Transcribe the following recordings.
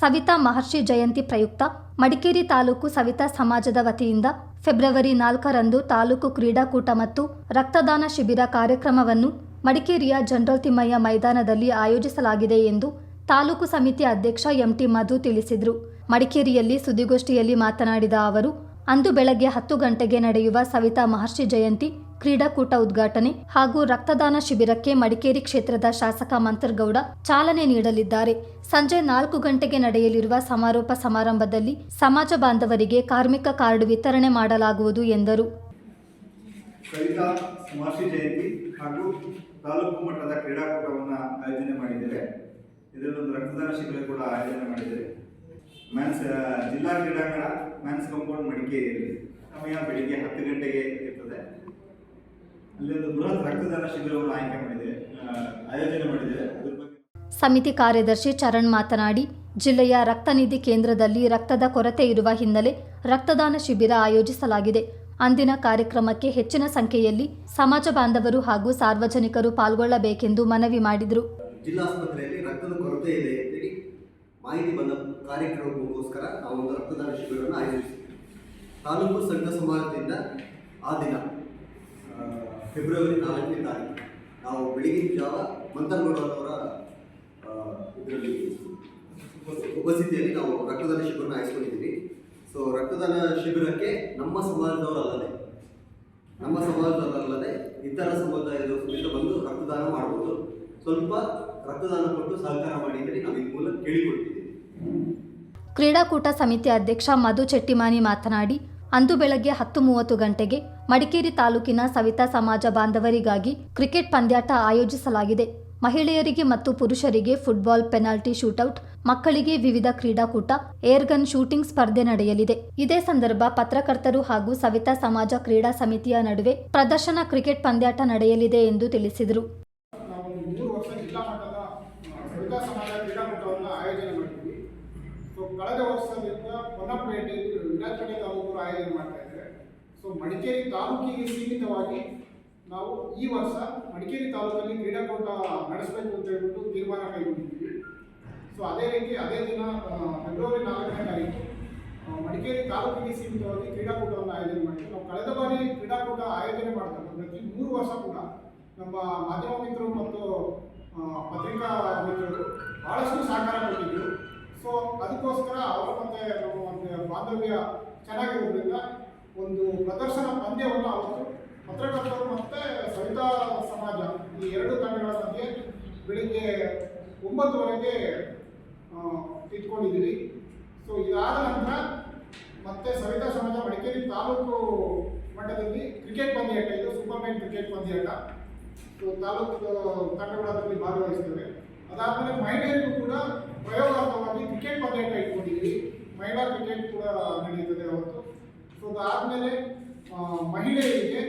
ಸವಿತಾ ಮಹರ್ಷಿ ಜಯಂತಿ ಪ್ರಯುಕ್ತ, ಮಡಿಕೇರಿ ತಾಲೂಕು ಸವಿತಾ ಸಮಾಜದ ವತಿಯಿಂದ ಫೆಬ್ರವರಿ ನಾಲ್ಕರಂದು ತಾಲೂಕು ಕ್ರೀಡಾಕೂಟ ಮತ್ತು ರಕ್ತದಾನ ಶಿಬಿರ ಕಾರ್ಯಕ್ರಮವನ್ನು ಮಡಿಕೇರಿಯ ಜನರಲ್ ತಿಮ್ಮಯ್ಯ ಮೈದಾನದಲ್ಲಿ ಆಯೋಜಿಸಲಾಗಿದೆ ಎಂದು ತಾಲೂಕು ಸಮಿತಿ ಅಧ್ಯಕ್ಷ ಎಂಟಿ ಮಧು ತಿಳಿಸಿದರು. ಮಡಿಕೇರಿಯಲ್ಲಿ ಸುದ್ದಿಗೋಷ್ಠಿಯಲ್ಲಿ ಮಾತನಾಡಿದ ಅವರು ಅಂದು ಬೆಳಗ್ಗೆ ಹತ್ತು ಗಂಟೆಗೆ ನಡೆಯುವ ಸವಿತಾ ಮಹರ್ಷಿ ಜಯಂತಿ, ಕ್ರೀಡಾಕೂಟ ಉದ್ಘಾಟನೆ ಹಾಗೂ ರಕ್ತದಾನ ಶಿಬಿರಕ್ಕೆ ಮಡಿಕೇರಿ ಕ್ಷೇತ್ರದ ಶಾಸಕ ಮಂತರ್ಗೌಡ ಚಾಲನೆ ನೀಡಲಿದ್ದಾರೆ. ಸಂಜೆ ನಾಲ್ಕು ಗಂಟೆಗೆ ನಡೆಯಲಿರುವ ಸಮಾರೋಪ ಸಮಾರಂಭದಲ್ಲಿ ಸಮಾಜ ಬಾಂಧವರಿಗೆ ಕಾರ್ಮಿಕ ಕಾರ್ಡ್ ವಿತರಣೆ ಮಾಡಲಾಗುವುದು ಎಂದರು. ಜಿಲ್ಲಾ ಕ್ರೀಡಾಂಗಣ ಮ್ಯಾನ್ಸ್ ಕಂಪೌಂಡ್ ಮಡಿಕೇರಿಯಲ್ಲಿ ಸಮಯ ಬೆಳಿಗ್ಗೆ ಹತ್ತು ಗಂಟೆಗೆ ಇರ್ತದೆ. ಅಲ್ಲಿ ಒಂದು ಬೃಹತ್ ರಕ್ತದಾನ ಶಿಬಿರವನ್ನು ಆಯ್ಕೆ ಮಾಡಿದೆ ಆಯೋಜನೆ ಮಾಡಿದೆ. ಅದ್ರ ಬಗ್ಗೆ ಸಮಿತಿ ಕಾರ್ಯದರ್ಶಿ ಚರಣ್ ಮಾತನಾಡಿ ಜಿಲ್ಲೆಯ ರಕ್ತನಿಧಿ ಕೇಂದ್ರದಲ್ಲಿ ರಕ್ತದ ಕೊರತೆ ಇರುವ ಹಿನ್ನೆಲೆ ರಕ್ತದಾನ ಶಿಬಿರ ಆಯೋಜಿಸಲಾಗಿದೆ. ಅಂದಿನ ಕಾರ್ಯಕ್ರಮಕ್ಕೆ ಹೆಚ್ಚಿನ ಸಂಖ್ಯೆಯಲ್ಲಿ ಸಮಾಜ ಬಾಂಧವರು ಹಾಗೂ ಸಾರ್ವಜನಿಕರು ಪಾಲ್ಗೊಳ್ಳಬೇಕೆಂದು ಮನವಿ ಮಾಡಿದರು. ಜಿಲ್ಲಾಸ್ಪತ್ರೆಯಲ್ಲಿ ರಕ್ತದ ಕೊರತೆ ಇದೆ. ಮಾಹಿತಿ ಬಂದ ಕಾರ್ಯಕ್ರಮಕ್ಕೋಸ್ಕರ ನಾವು ಒಂದು ರಕ್ತದಾನ ಶಿಬಿರವನ್ನು ಆಯೋಜಿಸಿದ್ವಿ. ತಾಲೂಕು ಸಂಘ ಸಮಾಜದಿಂದ ಆ ದಿನ ಫೆಬ್ರವರಿ ನಾಲ್ಕನೇ ತಾರೀಕು ನಾವು ಬೆಳಗಿನ ಜಾವ ಮಂತನಗೌಡರವರ ಇದರಲ್ಲಿ ಉಪಸ್ಥಿತಿಯಲ್ಲಿ ನಾವು ರಕ್ತದಾನ ಶಿಬಿರವನ್ನು ಆಯೋಜಿಸ್ಕೊಂಡಿದ್ದೀವಿ. ಸೊ ರಕ್ತದಾನ ಶಿಬಿರಕ್ಕೆ ನಮ್ಮ ಸಮಾಜದವರಲ್ಲದೆ ನಮ್ಮ ಸಮಾಜದವರಲ್ಲದೆ ಇತರ ಸಮುದಾಯದವರು ಬಂದು ರಕ್ತದಾನ ಮಾಡಬಹುದು ಸ್ವಲ್ಪ ರಕ್ತದಾನ ಕೊಟ್ಟು ಸಹಕಾರ ಮಾಡಿ ಅಂತೇಳಿ ನಾವು ಕ್ರೀಡಾಕೂಟ ಸಮಿತಿ ಅಧ್ಯಕ್ಷ ಮಧು ಚೆಟ್ಟಿಮಾನಿ ಮಾತನಾಡಿ, ಅಂದು ಬೆಳಗ್ಗೆ ಹತ್ತು ಮೂವತ್ತು ಗಂಟೆಗೆ ಮಡಿಕೇರಿ ತಾಲೂಕಿನ ಸವಿತಾ ಸಮಾಜ ಬಾಂಧವರಿಗಾಗಿ ಕ್ರಿಕೆಟ್ ಪಂದ್ಯಾಟ ಆಯೋಜಿಸಲಾಗಿದೆ. ಮಹಿಳೆಯರಿಗೆ ಮತ್ತು ಪುರುಷರಿಗೆ ಫುಟ್ಬಾಲ್ ಪೆನಾಲ್ಟಿ ಶೂಟೌಟ್, ಮಕ್ಕಳಿಗೆ ವಿವಿಧ ಕ್ರೀಡಾಕೂಟ, ಏರ್ಗನ್ ಶೂಟಿಂಗ್ ಸ್ಪರ್ಧೆ ನಡೆಯಲಿದೆ. ಇದೇ ಸಂದರ್ಭ ಪತ್ರಕರ್ತರು ಹಾಗೂ ಸವಿತಾ ಸಮಾಜ ಕ್ರೀಡಾ ಸಮಿತಿಯ ನಡುವೆ ಪ್ರದರ್ಶನ ಕ್ರಿಕೆಟ್ ಪಂದ್ಯಾಟ ನಡೆಯಲಿದೆ ಎಂದು ತಿಳಿಸಿದರು ನಾವು ಒಂದು ಮೂರು ವರ್ಷ ಜಿಲ್ಲಾ ಮಟ್ಟದ ಆ, ಸವಿತಾ ಸಮಾಜ ಕ್ರೀಡಾಕೂಟವನ್ನು ಆಯೋಜನೆ ಮಾಡಿದ್ವಿ. ಸೊ ಕಳೆದ ವರ್ಷದಿಂದ ಪೊನ್ನಪೇಟೆಯಲ್ಲಿ ವಿರಾಜಪೇಟೆ ತಾಲೂಕರು ಆಯೋಜನೆ ಮಾಡ್ತಾ ಇದ್ದಾರೆ. ಸೊ ಮಡಿಕೇರಿ ತಾಲೂಕಿಗೆ ಸೀಮಿತವಾಗಿ ನಾವು ಈ ವರ್ಷ ಮಡಿಕೇರಿ ತಾಲೂಕಲ್ಲಿ ಕ್ರೀಡಾಕೂಟ ನಡೆಸಬೇಕು ಅಂತ ಹೇಳ್ಬಿಟ್ಟು ತೀರ್ಮಾನ ಕೈಗೊಂಡಿದ್ವಿ ಸೊ ಅದೇ ರೀತಿ ಅದೇ ದಿನ ಫೆಬ್ರವರಿ ನಾಲ್ಕನೇ ತಾರೀಕು ಮಡಿಕೇರಿ ತಾಲೂಕಿಗೆ ಸೀಮಿತವಾಗಿ ಕ್ರೀಡಾಕೂಟವನ್ನು ಆಯೋಜನೆ ಮಾಡಿದ್ವಿ. ನಾವು ಕಳೆದ ಬಾರಿ ಕ್ರೀಡಾಕೂಟ ಆಯೋಜನೆ ಮಾಡ್ತಾರೆ ಪ್ರತಿ ಮೂರು ವರ್ಷ ಕೂಡ ನಮ್ಮ ಮಾಧ್ಯಮ ಮಿತ್ರರು ಮತ್ತು ಪತ್ರಿಕಾ ಮಿತ್ರರು ಬಹಳಷ್ಟು ಸಹಕಾರ ಕೊಟ್ಟಿದ್ದರು ಸೊ ಅದಕ್ಕೋಸ್ಕರ ಅವರ ಮತ್ತೆ ನಮ್ಮ ಒಂದು ಬಾಂಧವ್ಯ ಚೆನ್ನಾಗಿರೋದ್ರಿಂದ ಒಂದು ಪ್ರದರ್ಶನ ಪಂದ್ಯವನ್ನು ಅವರು ಪತ್ರಕರ್ತರು ಮತ್ತು ಸವಿತಾ ಸಮಾಜ ಈ ಎರಡು ತಂಡಗಳ ಮಧ್ಯೆ ಬೆಳಿಗ್ಗೆ ಒಂಬತ್ತುವರೆಗೆ ಇಟ್ಕೊಂಡಿದ್ದೀವಿ ಸೊ ಇದಾದ ನಂತರ ಮತ್ತೆ ಸವಿತಾ ಸಮಾಜ ಮಡಿಕೇರಿ ತಾಲೂಕು ಮಟ್ಟದಲ್ಲಿ ಕ್ರಿಕೆಟ್ ಪಂದ್ಯಾಟ ಇದು? ಸೂಪರ್ ಮ್ಯಾನ್ ಕ್ರಿಕೆಟ್ ಪಂದ್ಯಾಟ ತಾಲೂಕು ತಂಡಗಳಲ್ಲಿ ಭಾಗವಹಿಸ್ತವೆ ಅದಾದಮೇಲೆ ಮಹಿಳೆಯರಿಗೂ ಕೂಡ ಪ್ರಯೋಗಾತ್ಮಕವಾಗಿ ಕ್ರಿಕೆಟ್ ಪಂದ್ಯಾಟ ಇಟ್ಕೊಂಡಿದ್ದೀವಿ. ಮಹಿಳಾ ಕ್ರಿಕೆಟ್ ಕೂಡ ನಡೆಯುತ್ತದೆ ಅವತ್ತು. ಸೊ ಅದಾದಮೇಲೆ ಮಹಿಳೆಯರಿಗೆ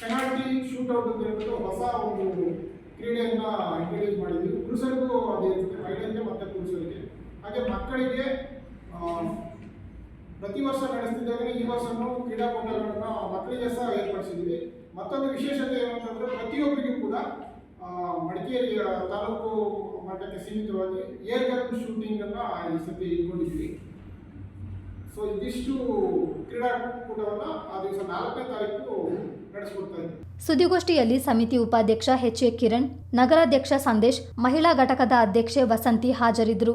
ಪೆನಾಲ್ಟಿ ಶೂಟೌಟ್ ಅಂತ ಹೇಳ್ಬಿಟ್ಟು ಹೊಸ ಒಂದು ಕ್ರೀಡೆಯನ್ನು ಇಂಟ್ರೊಡ್ಯೂಸ್ ಮಾಡಿದ್ವಿ ಪುರುಷರಿಗೂ ಅದೇ ಇರ್ತದೆ ಮಹಿಳೆಯರಿಗೆ ಮತ್ತು ಪುರುಷರಿಗೆ ಹಾಗೆ ಮಕ್ಕಳಿಗೆ ಆ, ಪ್ರತಿ ವರ್ಷ ನಡೆಸ್ತಿದ್ದಾಗಲೇ ಈ ವರ್ಷನೂ ಕ್ರೀಡಾಕೂಟಗಳನ್ನು ಮಕ್ಕಳಿಗೆ ಸಹ ಏರ್ಪಡಿಸಿದ್ದೀವಿ. ಮತ್ತೊಂದು ವಿಶೇಷತೆ ಏನಂತಂದ್ರೆ ಪ್ರತಿಯೊಬ್ಬರಿಗೂ ಕೂಡ ಮಡಿಕೇರಿ ತಾಲೂಕು ಮಟ್ಟಕ್ಕೆ ಸೀಮಿತವಾಗಿ ಏರ್ ಗನ್ ಶೂಟಿಂಗ್ ಅನ್ನ ಈ ಸತಿ ಇಟ್ಕೊಂಡಿದ್ವಿ ಸೊ ಇದಿಷ್ಟು ಕ್ರೀಡಾಕೂಟವನ್ನ ಆ ದಿವಸ ನಾಲ್ಕನೇ ತಾರೀಕು ನಡೆಸ್ಕೊಡ್ತಾ ಇದ್ದೀವಿ. ಸುದ್ದಿಗೋಷ್ಠಿಯಲ್ಲಿ ಸಮಿತಿ ಉಪಾಧ್ಯಕ್ಷ ಎಚ್ ಎ ಕಿರಣ್, ನಗರಾಧ್ಯಕ್ಷ ಸಂದೇಶ್, ಮಹಿಳಾ ಘಟಕದ ಅಧ್ಯಕ್ಷೆ ವಸಂತಿ ಹಾಜರಿದ್ದರು.